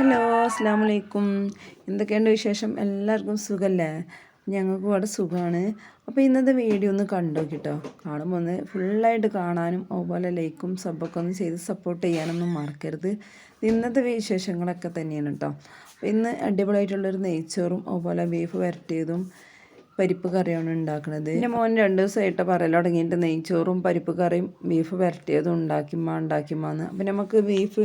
Hello അസ്സാം വലൈക്കും എന്തൊക്കെയുണ്ട് വിശേഷം? എല്ലാവർക്കും സുഖമല്ലേ ഞങ്ങൾക്ക് ഇവിടെ സുഖമാണ് അപ്പോൾ ഇന്നത്തെ വീഡിയോ ഒന്ന് കണ്ടു കേട്ടോ കാണുമ്പോൾ ഒന്ന് ഫുള്ളായിട്ട് കാണാനും അതുപോലെ ലൈക്കും സബ്ബൊക്കെ ഒന്ന് ചെയ്ത് സപ്പോർട്ട് ചെയ്യാനൊന്നും മറക്കരുത്. ഇന്നത്തെ വിശേഷങ്ങളൊക്കെ തന്നെയാണ് കേട്ടോ. അപ്പോൾ ഇന്ന് അടിപൊളിയായിട്ടുള്ളൊരു നെയ്ച്ചോറും അതുപോലെ ബീഫ് വരട്ടിയതും പരിപ്പ് കറിയാണ് ഉണ്ടാക്കുന്നത് എന്റെ മോൻ രണ്ട് ദിവസമായിട്ട് പറയൽ തുടങ്ങിയിട്ട് നെയ്ച്ചോറും പരിപ്പ് കറിയും ബീഫ് വരട്ടിയതും ഉണ്ടാക്കിമ്മ ഉണ്ടാക്കിമ്മാന്ന് അപ്പം നമുക്ക് ബീഫ്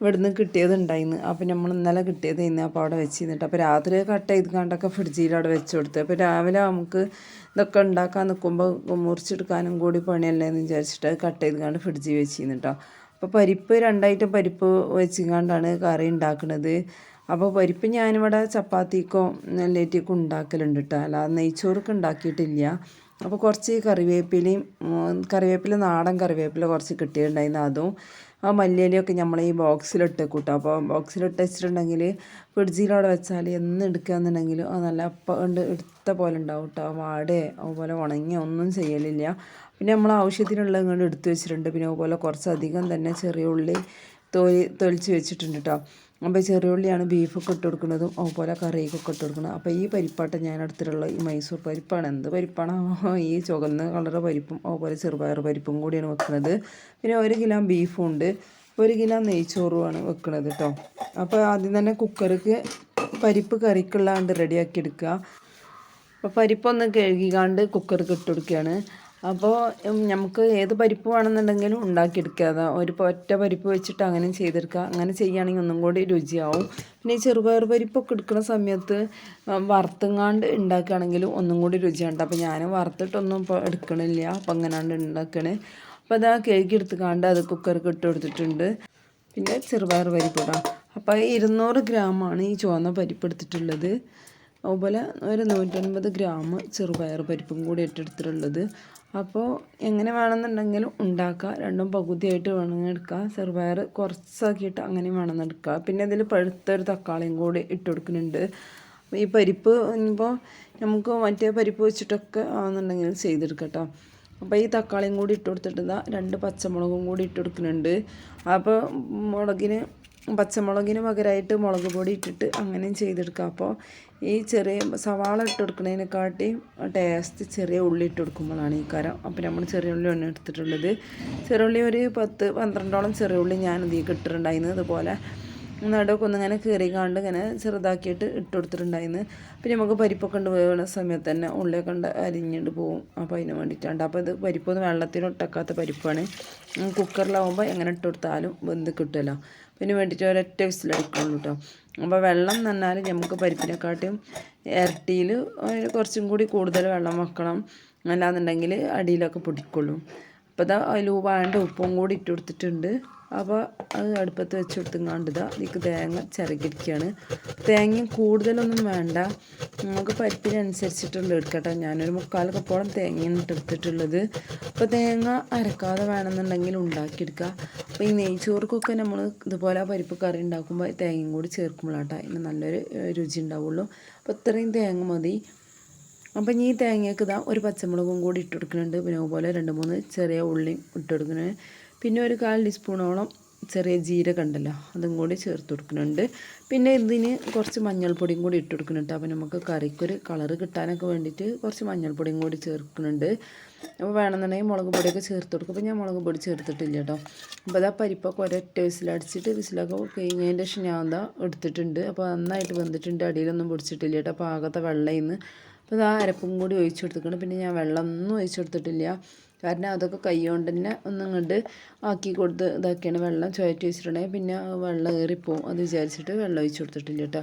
ഇവിടുന്ന് കിട്ടിയത് ഉണ്ടായിന്ന് അപ്പം നമ്മൾ ഇന്നലെ കിട്ടിയത് ഇന്ന് അപ്പോൾ അവിടെ വെച്ച് തന്നിട്ട് അപ്പോൾ രാത്രി കട്ട് ചെയ്ത് കണ്ടൊക്കെ ഫ്രിഡ്ജിൽ അവിടെ വെച്ച് കൊടുത്ത്. അപ്പോൾ രാവിലെ നമുക്ക് ഇതൊക്കെ ഉണ്ടാക്കാൻ നിൽക്കുമ്പോൾ മുറിച്ചെടുക്കാനും കൂടി പണിയല്ലേ എന്ന് വിചാരിച്ചിട്ട് കട്ട് ചെയ്ത് കണ്ട് ഫ്രിഡ്ജിൽ വെച്ച് നിന്നിട്ടോ അപ്പോൾ പരിപ്പ് രണ്ടായിട്ട് പരിപ്പ് വെച്ചിങ്ങാണ്ടാണ് കറി ഉണ്ടാക്കുന്നത് അപ്പോൾ പരിപ്പ് ഞാനിവിടെ ചപ്പാത്തിക്കോ നെല്ലേറ്റിക്കോ ഉണ്ടാക്കലുണ്ട് കേട്ടോ അല്ലാതെ നെയ്ച്ചോറൊക്കെ ഉണ്ടാക്കിയിട്ടില്ല അപ്പോൾ കുറച്ച് കറിവേപ്പിലയും കറിവേപ്പില നാടൻ കറിവേപ്പില കുറച്ച് കിട്ടിയിട്ടുണ്ടായിരുന്നു അതും ആ മല്ലിയിലയൊക്കെ നമ്മൾ ഈ ബോക്സിലിട്ട് കൂട്ടും അപ്പോൾ ബോക്സിലിട്ട് വെച്ചിട്ടുണ്ടെങ്കിൽ ഫ്രിഡ്ജിലവിടെ വെച്ചാൽ എന്ന് എടുക്കുകയെന്നുണ്ടെങ്കിലും അത് നല്ല അപ്പം ഉണ്ട് എടുത്ത പോലെ ഉണ്ടാവും കേട്ടോ വാടേ അതുപോലെ ഉണങ്ങി ഒന്നും ചെയ്യലില്ല. പിന്നെ നമ്മൾ ആവശ്യത്തിനുള്ള ഇങ്ങോട്ട് എടുത്ത് വെച്ചിട്ടുണ്ട്. പിന്നെ അതുപോലെ കുറച്ചധികം തന്നെ ചെറിയ ഉള്ളി തൊലി തൊലിച്ച് വെച്ചിട്ടുണ്ട് കേട്ടോ അപ്പോൾ ചെറിയ ഉള്ളിയാണ് ബീഫൊക്കെ ഇട്ട് കൊടുക്കുന്നതും അതുപോലെ കറിയൊക്കെ ഇട്ട് കൊടുക്കുന്നത്. അപ്പോൾ ഈ പരിപ്പാട്ട് ഞാൻ അടുത്തുള്ള ഈ മൈസൂർ പരിപ്പാണ്. എന്ത് പരിപ്പാണ്? ഈ ചുവന്ന കളർ പരിപ്പും അതുപോലെ ചെറുപയർ പരിപ്പും കൂടിയാണ് വെക്കുന്നത്. പിന്നെ ഒരു കിലോ ബീഫും ഉണ്ട്. ഒരു കിലോ നെയ്ച്ചോറുമാണ് വെക്കുന്നത് കേട്ടോ അപ്പോൾ ആദ്യം തന്നെ കുക്കർക്ക് പരിപ്പ് കറിക്കുള്ളാണ്ട് റെഡിയാക്കി എടുക്കുക. അപ്പോൾ പരിപ്പൊന്ന് കഴുകിക്കാണ്ട് കുക്കർക്ക് ഇട്ട് കൊടുക്കുകയാണ്. അപ്പോൾ നമുക്ക് ഏത് പരിപ്പ് വേണമെന്നുണ്ടെങ്കിലും ഉണ്ടാക്കിയെടുക്കുക ഒരു ഒറ്റ പരിപ്പ് വെച്ചിട്ട് അങ്ങനെ ചെയ്തെടുക്കുക. അങ്ങനെ ചെയ്യുകയാണെങ്കിൽ ഒന്നും കൂടി രുചിയാവും. പിന്നെ ഈ ചെറുപയർ പരിപ്പൊക്കെ എടുക്കുന്ന സമയത്ത് വറുത്തുങ്ങാണ്ട് ഉണ്ടാക്കുകയാണെങ്കിലും ഒന്നും കൂടി രുചിയുണ്ട്. അപ്പോൾ ഞാൻ വറുത്തിട്ടൊന്നും ഇപ്പോൾ എടുക്കണില്ല. അപ്പോൾ അങ്ങനാണ്ട് ഉണ്ടാക്കണേ. അപ്പോൾ അതാ കേക്ക് എടുത്തുകാണ്ട് അത് കുക്കർക്ക് ഇട്ട് കൊടുത്തിട്ടുണ്ട്. പിന്നെ ചെറുപയർ പരിപ്പ് ഇടാം. അപ്പോൾ ഇരുന്നൂറ് ഗ്രാമാണ് ഈ ചുവന്ന പരിപ്പ് എടുത്തിട്ടുള്ളത്. അതുപോലെ ഒരു നൂറ്റൻപത് ഗ്രാം ചെറുപയർ പരിപ്പും കൂടി ഇട്ടെടുത്തിട്ടുള്ളത് അപ്പോൾ എങ്ങനെ വേണമെന്നുണ്ടെങ്കിലും ഉണ്ടാക്കുക രണ്ടും പകുതിയായിട്ട് വേണമെങ്കിൽ എടുക്കുക ചെറുപയർ കുറച്ചാക്കിയിട്ട് അങ്ങനെ വേണമെന്ന് എടുക്കുക പിന്നെ ഇതിൽ പഴുത്തൊരു തക്കാളിയും കൂടി ഇട്ട് കൊടുക്കുന്നുണ്ട്. ഈ പരിപ്പ് ഇപ്പോൾ നമുക്ക് മറ്റേ പരിപ്പ് വെച്ചിട്ടൊക്കെ ആണെന്നുണ്ടെങ്കിൽ ചെയ്തെടുക്കട്ടോ. അപ്പോൾ ഈ തക്കാളിയും കൂടി ഇട്ട് കൊടുത്തിട്ട് രണ്ട് പച്ചമുളകും കൂടി ഇട്ട് കൊടുക്കുന്നുണ്ട്. അപ്പോൾ മുളകിന് പച്ചമുളകിന് പകരമായിട്ട് മുളക് പൊടി ഇട്ടിട്ട് അങ്ങനെയും ചെയ്തെടുക്കാം. അപ്പോൾ ഈ ചെറിയ സവാള ഇട്ട് ടേസ്റ്റ് ചെറിയ ഉള്ളി ഇട്ട് കൊടുക്കുമ്പോഴാണ് ഈ കരം. അപ്പോൾ നമ്മൾ ചെറിയ ഉള്ളി ഉള്ളിയാണ് എടുത്തിട്ടുള്ളത്. ചെറിയ ഉള്ളി ഒരു പത്ത് പന്ത്രണ്ടോളം ചെറിയ ഉള്ളി ഞാൻ ഇതിൽ ഇട്ടിട്ടുണ്ടായിരുന്നു അതുപോലെ നടുവൊക്കെ ഒന്നിങ്ങനെ കീറിക്കാണ്ട് ഇങ്ങനെ ചെറുതാക്കിയിട്ട് ഇട്ട് കൊടുത്തിട്ടുണ്ടായിരുന്നു. പിന്നെ നമുക്ക് പരിപ്പൊക്കെ ഉണ്ട് പോകുന്ന സമയത്ത് തന്നെ ഉള്ളിയൊക്കെ ഉണ്ട് അരിഞ്ഞിട്ട് പോകും അപ്പോൾ അതിന് വേണ്ടിയിട്ടാണ് അപ്പോൾ ഇത് പരിപ്പൊന്നും വെള്ളത്തിനൊട്ടക്കാത്ത പരിപ്പാണ്. കുക്കറിലാവുമ്പോൾ എങ്ങനെ ഇട്ട് കൊടുത്താലും വെന്ത് കിട്ടുമല്ലോ പിന്നെ വേണ്ടിയിട്ട് ഒരൊറ്റ വിസിലടിക്കുള്ളൂ കേട്ടോ അപ്പോൾ വെള്ളം പറഞ്ഞാൽ നമുക്ക് പരിപ്പിനെക്കാട്ടും ഇരട്ടിയിൽ കുറച്ചും കൂടി കൂടുതൽ വെള്ളം വെക്കണം. അല്ലാന്നുണ്ടെങ്കിൽ അടിയിലൊക്കെ പൊടിക്കുള്ളൂ. അപ്പോൾ ഇതാ അതിൽ വേണ്ട ഉപ്പും കൂടി ഇട്ട് കൊടുത്തിട്ടുണ്ട്. അപ്പോൾ അത് അടുപ്പത്ത് വെച്ച് കൊടുത്തുങ്ങാണ്ട് ഇതാ ഇതിക്ക് തേങ്ങ ചിരകിരിക്കുകയാണ് തേങ്ങ കൂടുതലൊന്നും വേണ്ട. നമുക്ക് പരിപ്പിനനുസരിച്ചിട്ടുള്ള എടുക്കട്ടെ. ഞാനൊരു മുക്കാൽ കപ്പോളം തേങ്ങയാണ് എടുത്തിട്ടുള്ളത്. അപ്പോൾ തേങ്ങ അരക്കാതെ വേണമെന്നുണ്ടെങ്കിൽ ഉണ്ടാക്കിയെടുക്കുക അപ്പോൾ ഈ നെയ്ച്ചോർക്കൊക്കെ നമ്മൾ ഇതുപോലെ പരിപ്പ് കറി ഉണ്ടാക്കുമ്പോൾ തേങ്ങയും കൂടി ചേർക്കുമ്പോഴാട്ടോ അതിന് നല്ലൊരു രുചി ഉണ്ടാവുള്ളൂ. അപ്പോൾ ഇത്രയും തേങ്ങ മതി. അപ്പം ഈ തേങ്ങയ്ക്ക് ഇതാ ഒരു പച്ചമുളകും കൂടി ഇട്ട് കൊടുക്കുന്നുണ്ട്. പിന്നെ അതുപോലെ രണ്ട് മൂന്ന് ചെറിയ ഉള്ളിയും ഇട്ട് കൊടുക്കുന്നുണ്ട്. പിന്നെ ഒരു കാൽ ടീസ്പൂണോളം ചെറിയ ജീരകം ഉണ്ടല്ലോ അതും കൂടി ചേർത്ത് കൊടുക്കുന്നുണ്ട്. പിന്നെ ഇതിന് കുറച്ച് മഞ്ഞൾപ്പൊടിയും കൂടി ഇട്ട് കൊടുക്കുന്നുണ്ട് അപ്പോൾ നമുക്ക് കറിക്കൊരു കളറ് കിട്ടാനൊക്കെ വേണ്ടിയിട്ട് കുറച്ച് മഞ്ഞൾപ്പൊടിയും കൂടി ചേർക്കുന്നുണ്ട്. അപ്പോൾ വേണമെന്നുണ്ടെങ്കിൽ മുളക് പൊടിയൊക്കെ ചേർത്ത് കൊടുക്കും. അപ്പോൾ ഞാൻ മുളക് പൊടി ചേർത്തിട്ടില്ല കേട്ടോ. അപ്പോൾ അതാ പരിപ്പൊക്കെ ഒരൊറ്റ വിസിലടിച്ചിട്ട് വിസിലൊക്കെ കഴിഞ്ഞതിന്റെ ശേഷം ഞാൻ എന്താ എടുത്തിട്ടുണ്ട്. അപ്പോൾ നന്നായിട്ട് വെന്തിട്ടുണ്ട്. അടിയിലൊന്നും പൊടിച്ചിട്ടില്ല കേട്ടോ. അപ്പോൾ ആകത്തെ വെള്ളയിൽ ഇന്ന് അപ്പോൾ ആ അരപ്പും കൂടി ഒഴിച്ചു കൊടുത്തിട്ടുണ്ട്. പിന്നെ ഞാൻ വെള്ളമൊന്നും ഒഴിച്ചു കൊടുത്തിട്ടില്ല. കാരണം അതൊക്കെ കൈ കൊണ്ട് തന്നെ ഒന്നും ആക്കി കൊടുത്ത് ഇതാക്കിയാണ് വെള്ളം ചുവറ്റി വെച്ചിട്ടുണ്ടെങ്കിൽ പിന്നെ വെള്ളം ഏറിപ്പോവും. അത് വിചാരിച്ചിട്ട് വെള്ളം ഒഴിച്ചു കൊടുത്തിട്ടില്ല കേട്ടോ.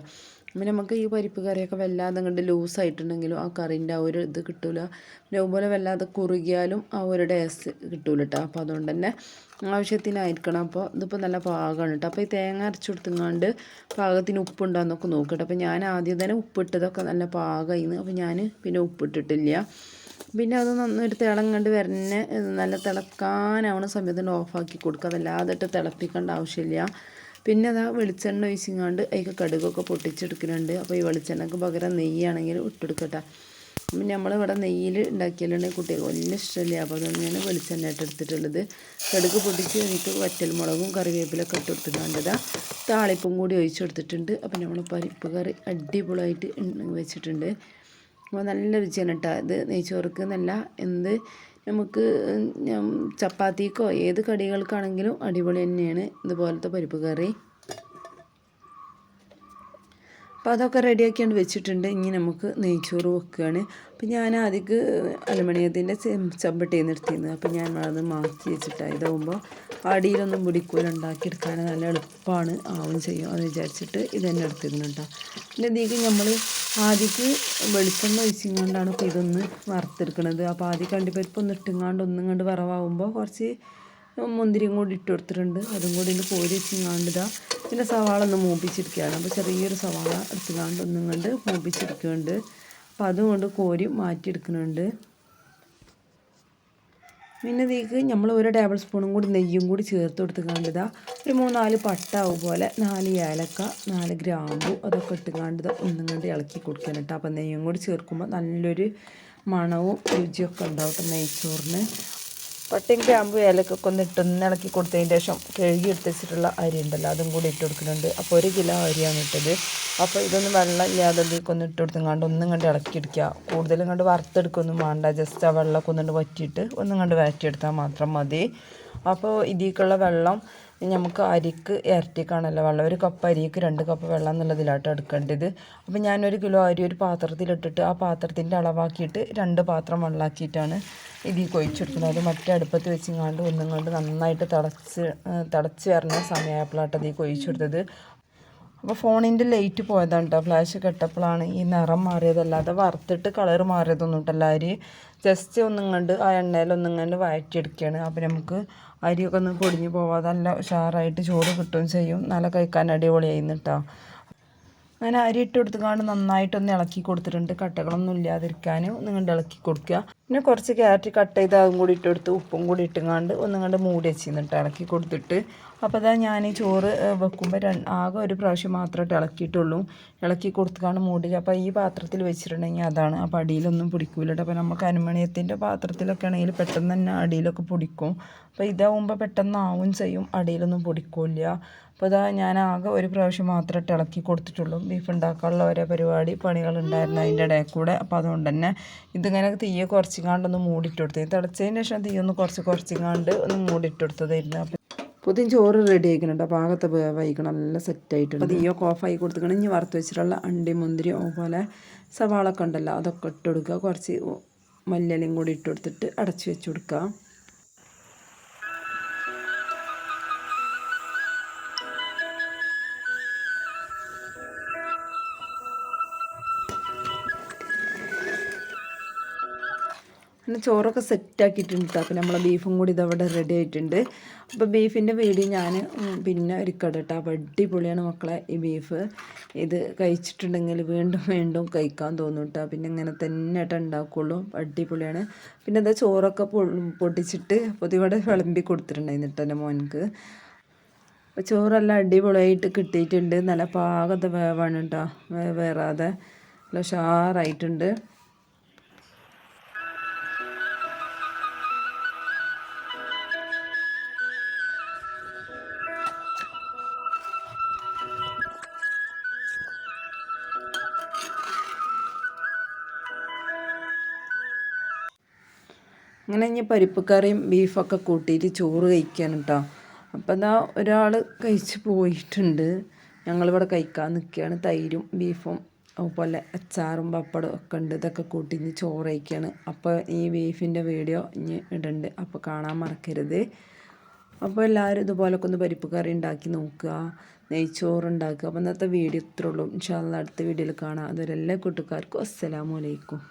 പിന്നെ നമുക്ക് ഈ പരിപ്പ് കറിയൊക്കെ വല്ലാതെ കണ്ട് ലൂസായിട്ടുണ്ടെങ്കിലും ആ കറിന്റെ ആ ഒരു ഇത് കിട്ടില്ല പിന്നെ അതുപോലെ വല്ലാതെ കുറുകിയാലും ആ ഒരു ടേസ്റ്റ് കിട്ടൂല കേട്ടോ അപ്പോൾ അതുകൊണ്ട് തന്നെ ആവശ്യത്തിനായിരിക്കണം. അപ്പോൾ ഇതിപ്പോൾ നല്ല പാകമാണ് കേട്ടോ അപ്പോൾ ഈ തേങ്ങ അരച്ചു കൊടുത്തുങ്ങാണ്ട് പാകത്തിന് ഉപ്പുണ്ടോയെന്നൊക്കെ നോക്കട്ടെ അപ്പോൾ ഞാൻ ആദ്യം തന്നെ ഉപ്പിട്ടതൊക്കെ നല്ല പാകമായിരുന്നു അപ്പോൾ ഞാൻ പിന്നെ ഉപ്പിട്ടിട്ടില്ല. പിന്നെ അത് നന്നൊരു തിളം കണ്ട് വരണേ നല്ല തിളക്കാനാവുന്ന സമയത്ത് ഓഫാക്കി കൊടുക്കുക അതല്ലാതിട്ട് തിളപ്പിക്കേണ്ട ആവശ്യമില്ല. പിന്നെ അതാ വെളിച്ചെണ്ണ ഒഴിച്ചിങ്ങാണ്ട് അതിൽ കടുകൊക്കെ പൊട്ടിച്ചെടുക്കുന്നുണ്ട് അപ്പോൾ ഈ വെളിച്ചെണ്ണക്ക് പകരം നെയ്യാണെങ്കിൽ ഇട്ടെടുക്കട്ടെ. അപ്പം നമ്മളിവിടെ നെയ്യിൽ ഉണ്ടാക്കിയാലുണ്ടെങ്കിൽ കുട്ടികൾക്ക് വലിയ ഇഷ്ടമല്ല അപ്പോൾ അതുകൊണ്ട് ഞാൻ വെളിച്ചെണ്ണ എടുത്തിട്ടുള്ളത്. കടുക് പൊട്ടിച്ച് വറ്റൽ മുളകും കറിവേപ്പിലൊക്കെ ഇട്ട് കൊടുത്തിട്ടുണ്ട് താളിപ്പും കൂടി ഒഴിച്ചു കൊടുത്തിട്ടുണ്ട്. അപ്പം നമ്മൾ പരിപ്പ് കറി അടിപൊളിയായിട്ട് വെച്ചിട്ടുണ്ട്. അപ്പോൾ നല്ല രുചിയാണ് കേട്ടോ ഇത് നെയ്ച്ചോർക്ക് നല്ല എന്ത് നമുക്ക് ചപ്പാത്തിക്കോ ഏത് കടികൾക്കാണെങ്കിലും അടിപൊളി തന്നെയാണ് ഇതുപോലത്തെ പരിപ്പ് കറി. അപ്പോൾ അതൊക്കെ റെഡിയാക്കിയാണ് വെച്ചിട്ടുണ്ട്. ഇനി നമുക്ക് നെയ്ച്ചോറ് വെക്കുകയാണ് അപ്പോൾ ഞാൻ ആദ്യം അലുമിനിയത്തിന്റെ ചമ്പട്ടിയിൽ നിർത്തിയിരുന്നത് അപ്പോൾ ഞാൻ അത് മാറ്റി വെച്ചിട്ടാണ് ഇതാകുമ്പോൾ അടിയിലൊന്നും പിടിക്കൂല ഉണ്ടാക്കിയെടുക്കാൻ നല്ല എളുപ്പമാണ് ആവും ചെയ്യും അത് വിചാരിച്ചിട്ട് ഇത് തന്നെ എടുത്തിരുന്നു കേട്ടോ. പിന്നെ ഇതിലേക്ക് നമ്മൾ ആദ്യക്ക് വെളിച്ചെണ്ണ ഒഴിച്ചിങ്ങാണ്ടാണ് ഇപ്പോൾ ഇതൊന്ന് വറുത്തെടുക്കുന്നത് അപ്പോൾ ആദ്യം കണ്ടിപ്പരിപ്പ് ഒന്ന് ഇട്ടുങ്ങാണ്ട് ഒന്നും കണ്ട് വറവാകുമ്പോൾ കുറച്ച് മുന്തിരിയും കൂടി ഇട്ട് കൊടുത്തിട്ടുണ്ട്. അതും കൂടി ഒന്ന് കോരി വെച്ചിങ്ങാണ്ട് ഇതാ പിന്നെ സവാള ഒന്ന് മൂപ്പിച്ചെടുക്കുകയാണ് അപ്പോൾ ചെറിയൊരു സവാള എടുത്തുകൊണ്ട് ഒന്നും കണ്ട് മൂപ്പിച്ചെടുക്കുന്നുണ്ട് അപ്പോൾ അതുകൊണ്ട് കോരി മാറ്റിയെടുക്കുന്നുണ്ട്. പിന്നെ ഇതിലേക്ക് നമ്മൾ ഒരു ടേബിൾ സ്പൂണും കൂടി നെയ്യും കൂടി ചേർത്ത് കൊടുത്ത് കണ്ടതാ ഒരു മൂന്നാൽ പട്ട പോലെ നാല് ഏലക്ക നാല് ഗ്രാമ്പു അതൊക്കെ ഇട്ട് കണ്ടത് ഒന്നും കണ്ട് ഇളക്കി കൊടുക്കണം കേട്ടോ. അപ്പം നെയ്യും കൂടി ചേർക്കുമ്പോൾ നല്ലൊരു മണവും രുചിയൊക്കെ ഉണ്ടാവും നെയ്ച്ചോറിന്. പട്ടയും ക്യാമ്പും ഏലക്കൊക്കെ ഒന്ന് ഇട്ടൊന്ന് ഇളക്കി കൊടുത്തതിന് ശേഷം കഴുകി എടുത്തിട്ടുള്ള അരി ഉണ്ടല്ലോ അതും കൂടി ഇട്ട് കൊടുക്കുന്നുണ്ട്. അപ്പോൾ ഒരു കിലോ അരിയാണ് ഇട്ടത്. അപ്പോൾ ഇതൊന്നും വെള്ളം ഇല്ലാതെ ഒന്ന് ഇട്ട് കൊടുത്തും ഒന്നും കണ്ട് ഇളക്കിയെടുക്കുക കൂടുതലും കണ്ട് വറുത്തെടുക്കൊന്നും വേണ്ട. ജസ്റ്റ് ആ വെള്ളമൊക്കെ ഒന്നുകൊണ്ട് വറ്റിയിട്ട് ഒന്നും കണ്ട് വഴറ്റിയെടുത്താൽ മാത്രം മതി. അപ്പോൾ ഇതിലേക്കുള്ള വെള്ളം നമുക്ക് അരിക്ക് ഇരട്ടിക്കാണല്ലോ വെള്ളം. ഒരു കപ്പ് അരിക്ക് രണ്ട് കപ്പ് വെള്ളം എന്നുള്ളതിലാട്ടോ എടുക്കേണ്ടത്. അപ്പോൾ ഞാനൊരു കിലോ അരി ഒരു പാത്രത്തിലിട്ടിട്ട് ആ പാത്രത്തിന്റെ അളവാക്കിയിട്ട് രണ്ട് പാത്രം വെള്ളമാക്കിയിട്ടാണ് ഇതിൽ കൊഴിച്ചെടുക്കുന്നത്. അത് മറ്റേ അടുപ്പത്ത് വെച്ചിങ്ങാണ്ട് ഒന്നും കൊണ്ട് നന്നായിട്ട് തിളച്ച് തിളച്ച് വരുന്ന സമയമായപ്പോഴാട്ടോ ഈ കൊഴിച്ചെടുത്തത്. അപ്പോൾ ഫോണിന്റെ ലൈറ്റ് പോയതാണ് കേട്ടോ ഫ്ലാഷ് കെട്ടപ്പോഴാണ് ഈ നിറം മാറിയതല്ലാതെ വറുത്തിട്ട് കളർ മാറിയതൊന്നും കേട്ടല്ല അരി ജസ്റ്റ് ഒന്നും കണ്ട് ആ കണ്ട് വഴറ്റിയെടുക്കുകയാണ് അപ്പോൾ നമുക്ക് അരിയൊക്കെ ഒന്ന് പൊടിഞ്ഞു പോവാതെ നല്ല ഉഷാറായിട്ട് ചോറ് കിട്ടുകയും ചെയ്യും. നല്ല കഴിക്കാൻ അടിപൊളിയായിരുന്നു കേട്ടോ അങ്ങനെ അരി ഇട്ട് കൊടുത്തുകൊണ്ട് നന്നായിട്ടൊന്ന് ഇളക്കി കൊടുത്തിട്ടുണ്ട്. കട്ടകളൊന്നും ഇല്ലാതിരിക്കാൻ കണ്ട് ഇളക്കി കൊടുക്കുക. പിന്നെ കുറച്ച് ക്യാരറ്റ് കട്ട് ചെയ്ത് അതും കൂടി ഇട്ട് കൊടുത്ത് ഉപ്പും കൂടി ഇട്ടുങ്ങാണ്ട് ഒന്നും കണ്ട് മൂടി വെച്ചിരുന്നിട്ട് ഇളക്കി കൊടുത്തിട്ട് അപ്പോൾ അതാ ഞാൻ ഈ ചോറ് വെക്കുമ്പോൾ രണ്ട് ആകെ ഒരു പ്രാവശ്യം മാത്രമായിട്ട് ഇളക്കിയിട്ടുള്ളൂ. ഇളക്കി കൊടുത്താണ് മൂടി. അപ്പോൾ ഈ പാത്രത്തിൽ വെച്ചിട്ടുണ്ടെങ്കിൽ അതാണ്. അപ്പോൾ അടിയിലൊന്നും പിടിക്കൂല അപ്പോൾ നമുക്ക് അനുമണിയത്തിന്റെ പാത്രത്തിലൊക്കെ ആണെങ്കിൽ പെട്ടെന്ന് തന്നെ അടിയിലൊക്കെ പൊടിക്കും. അപ്പോൾ ഇതാവുമ്പോൾ പെട്ടെന്ന് ആവും ചെയ്യും. അടിയിലൊന്നും പൊടിക്കില്ല. അപ്പോൾ ഇതാ ഞാൻ ആകെ ഒരു പ്രാവശ്യം മാത്രമായിട്ട് ഇളക്കി കൊടുത്തിട്ടുള്ളൂ. ബീഫ് ഉണ്ടാക്കാനുള്ള ഓരോ പരിപാടി പണികളുണ്ടായിരുന്നു അതിന്റെ ഇടയിൽ കൂടെ അപ്പോൾ അതുകൊണ്ട് തന്നെ ഇതിങ്ങനെ തീയെ കുറച്ചിങ്ങാണ്ടൊന്ന് മൂടിയിട്ട് കൊടുത്തു. തിളച്ചതിന് ശേഷം തീയൊന്ന് കുറച്ച് കുറച്ചിങ്ങാണ്ട് ഒന്ന് മൂടിയിട്ട് കൊടുത്തതായിരുന്നു. പുതിയ ചോറ് റെഡി ആയിക്കുന്നുണ്ട് പാകത്ത് വൈകണം. നല്ല സെറ്റായിട്ടുണ്ട് തീയൊക്കെ ഓഫായി കൊടുത്തിക്കണം ഇനി വറുത്ത് വെച്ചിട്ടുള്ള അണ്ടി മുന്തിരി അതുപോലെ സവാളൊക്കെ ഉണ്ടല്ലോ. അതൊക്കെ ഇട്ട് കൊടുക്കുക. കുറച്ച് മല്ലിയിലയും കൂടി ഇട്ട് കൊടുത്തിട്ട് അടച്ച് വെച്ച് കൊടുക്കുക. പിന്നെ ചോറൊക്കെ സെറ്റാക്കിയിട്ടുണ്ട് കേട്ടോ അപ്പോൾ നമ്മളെ ബീഫും കൂടി ഇതവിടെ റെഡി ആയിട്ടുണ്ട്. അപ്പോൾ ബീഫിന്റെ വീഡിയോ ഞാൻ പിന്നെ ഒരുക്കട കേട്ടോ അപ്പോൾ അടിപൊളിയാണ് മക്കളെ ഈ ബീഫ് ഇത് കഴിച്ചിട്ടുണ്ടെങ്കിൽ വീണ്ടും വീണ്ടും കഴിക്കാൻ തോന്നും കേട്ടോ പിന്നെ ഇങ്ങനെ തന്നെ ആയിട്ട് ഉണ്ടാക്കുള്ളൂ അടിപൊളിയാണ്. പിന്നെ എന്താ ചോറൊക്കെ പൊട്ടിച്ചിട്ട് പൊതിവിടെ വിളമ്പി കൊടുത്തിട്ടുണ്ടായിരുന്നു കേട്ടോ എന്റെ മോനക്ക് അപ്പോൾ ചോറെല്ലാം അടിപൊളിയായിട്ട് കിട്ടിയിട്ടുണ്ട്. നല്ല പാകത്തെ വേവാണ് കേട്ടോ വേറാതെ. നല്ല ഉഷാറായിട്ടുണ്ട്. അങ്ങനെ ഇനി പരിപ്പ് കറിയും ബീഫൊക്കെ കൂട്ടിയിട്ട് ചോറ് കഴിക്കാൻ കേട്ടോ അപ്പോൾ എന്താ ഒരാൾ കഴിച്ച് പോയിട്ടുണ്ട്. ഞങ്ങളിവിടെ കഴിക്കാൻ നിൽക്കുകയാണ്. തൈരും ബീഫും അതുപോലെ അച്ചാറും പപ്പടം ഒക്കെ ഉണ്ട്. ഇതൊക്കെ കൂട്ടി ഇനി ചോറ് കഴിക്കുകയാണ് അപ്പോൾ ഈ ബീഫിന്റെ വീഡിയോ ഇനി ഇടുന്നുണ്ട് അപ്പോൾ കാണാൻ മറക്കരുത്. അപ്പോൾ എല്ലാവരും ഇതുപോലൊക്കെ ഒന്ന് പരിപ്പ് കറി ഉണ്ടാക്കി നോക്കുക. നെയ്ച്ചോറ് ഉണ്ടാക്കുക. അപ്പോൾ ഇന്നത്തെ വീഡിയോ ഇത്രയുള്ളൂ ഇൻഷാല്ല അടുത്ത വീഡിയോയിൽ കാണാം. അതുവരെ എല്ലാ കൂട്ടുകാർക്കും അസ്സലാമലൈക്കും